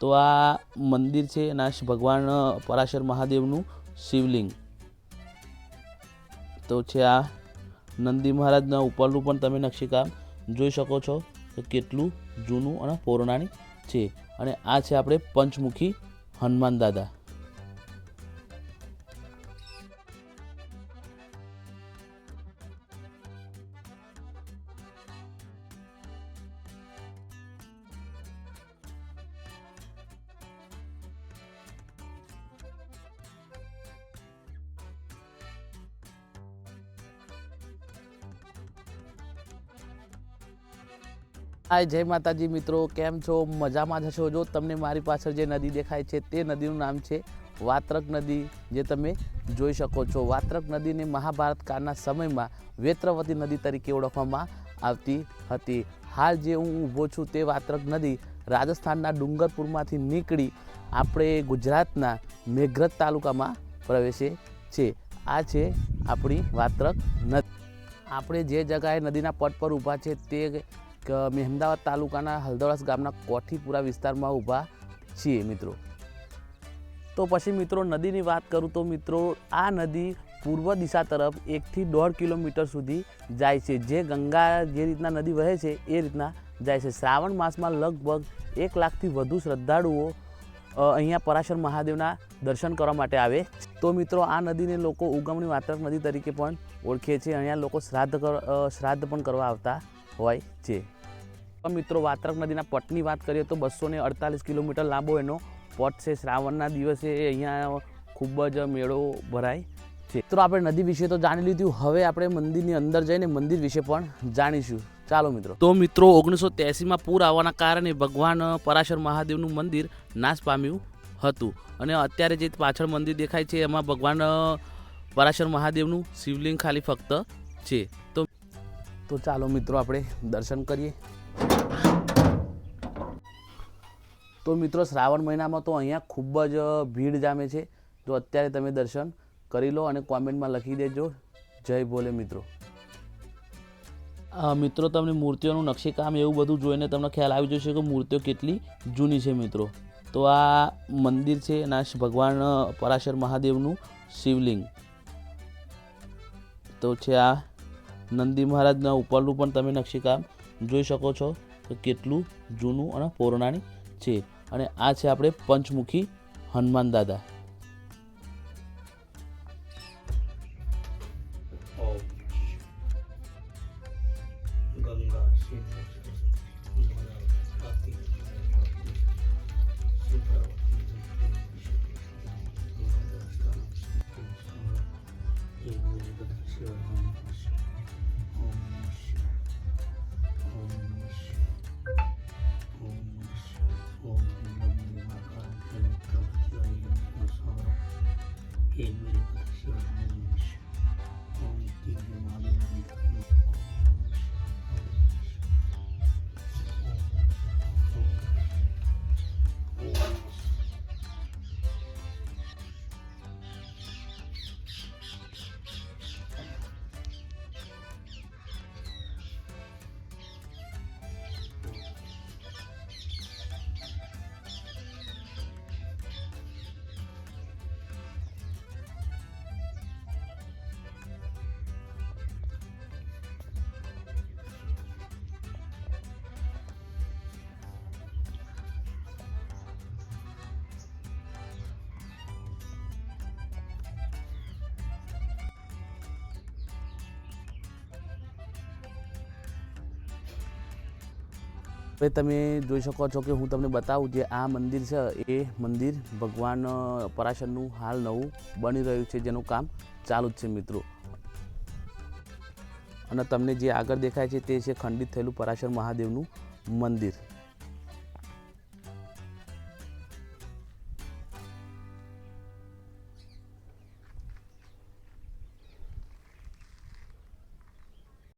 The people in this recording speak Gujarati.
તો આ મંદિર છે એના ભગવાન પરાશર મહાદેવનું શિવલિંગ. તો છે આ નંદી મહારાજના ઉપરનું પણ તમે નકશીકામ જોઈ શકો છો કે કેટલું જૂનું અને પૌરાણિક છે. અને આ છે આપણે પંચમુખી હનુમાન દાદા. હાય, જય માતાજી મિત્રો, કેમ છો? મજામાં જ છો જો તમને મારી પાછળ જે નદી દેખાય છે, તે નદીનું નામ છે વાત્રક નદી, જે તમે જોઈ શકો છો. વાત્રક નદીને મહાભારત કાળના સમયમાં વેત્રવતી નદી તરીકે ઓળખવામાં આવતી હતી. હાલ જે હું ઊભો છું, તે વાત્રક નદી રાજસ્થાનના ડુંગરપુરમાંથી નીકળી આપણે ગુજરાતના મેઘરજ તાલુકામાં પ્રવેશે છે. આ છે આપણી વાત્રક નદી. આપણે જે જગાએ નદીના પટ પર ઊભા છે, તે ક મહેમદાવાદ તાલુકાના હલદવાસ ગામના કોઠીપુરા વિસ્તારમાં ઊભા છીએ મિત્રો. તો પછી મિત્રો નદીની વાત કરું તો મિત્રો આ નદી પૂર્વ દિશા તરફ એકથી દોઢ કિલોમીટર સુધી જાય છે. જે ગંગા જે રીતના નદી વહે છે એ રીતના જાય છે. શ્રાવણ માસમાં લગભગ એક લાખથી વધુ શ્રદ્ધાળુઓ અહીંયા પરાશર મહાદેવના દર્શન કરવા માટે આવે તો મિત્રો આ નદીને લોકો ઉગમણી વાત્રક નદી તરીકે પણ ઓળખે છે. અહીંયા લોકો શ્રાદ્ધ શ્રાદ્ધ પણ કરવા આવતા હોય છે. મિત્રો, વાત્રક નદીના પટની વાત કરીએ તો બસો ને અડતાલીસ કિલોમીટર લાંબો એનો પટ છે. શ્રાવણના દિવસે અહીંયા ખૂબ જ મેળો ભરાય છે. તો આપણે નદી વિશે તો જાણી લીધું. હવે આપણે મંદિરની અંદર જઈને મંદિર વિશે પણ જાણીશું. ચાલો મિત્રો. તો મિત્રો, ઓગણીસો ત્યાસીમાં પૂર આવવાના કારણે ભગવાન પરાશર મહાદેવનું મંદિર નાશ પામ્યું હતું. અને અત્યારે જે પાછળ મંદિર દેખાય છે, એમાં ભગવાન પરાશર મહાદેવનું શિવલિંગ ખાલી ફક્ત છે. તો તો ચાલો મિત્રો આપણે દર્શન કરીએ. તો મિત્રો શ્રાવણ મહિનામાં તો અહીંયા ખૂબ જ ભીડ જામે છે. તો અત્યારે તમે દર્શન કરી લો અને કોમેન્ટમાં લખી દેજો. જય ભોલે મિત્રો. મિત્રો તમને મૂર્તિઓનું નકશીકામ એવું બધું જોઈને તમને ખ્યાલ આવી જશે કે મૂર્તિઓ કેટલી જૂની છે મિત્રો. તો આ મંદિર છે એના ભગવાન પરાશર મહાદેવનું શિવલિંગ. તો છે આ નંદી મહારાજના ઉપરનું પણ તમે નકશીકામ જોઈ શકો છો કે કેટલું જૂનું અને પૌરાણિક છે. અને આ છે આપણે પંચમુખી હનુમાન દાદા. ગંગા હવે તમે જોઈ શકો છો કે હું તમને બતાવું જે આ મંદિર છે, એ મંદિર ભગવાન પરાશરનું હાલ નવું બની રહ્યું છે, જેનું કામ ચાલુ જ છે મિત્રો. અને તમને જે આગળ દેખાય છે તે છે ખંડિત થયેલું પરાશર મહાદેવનું મંદિર.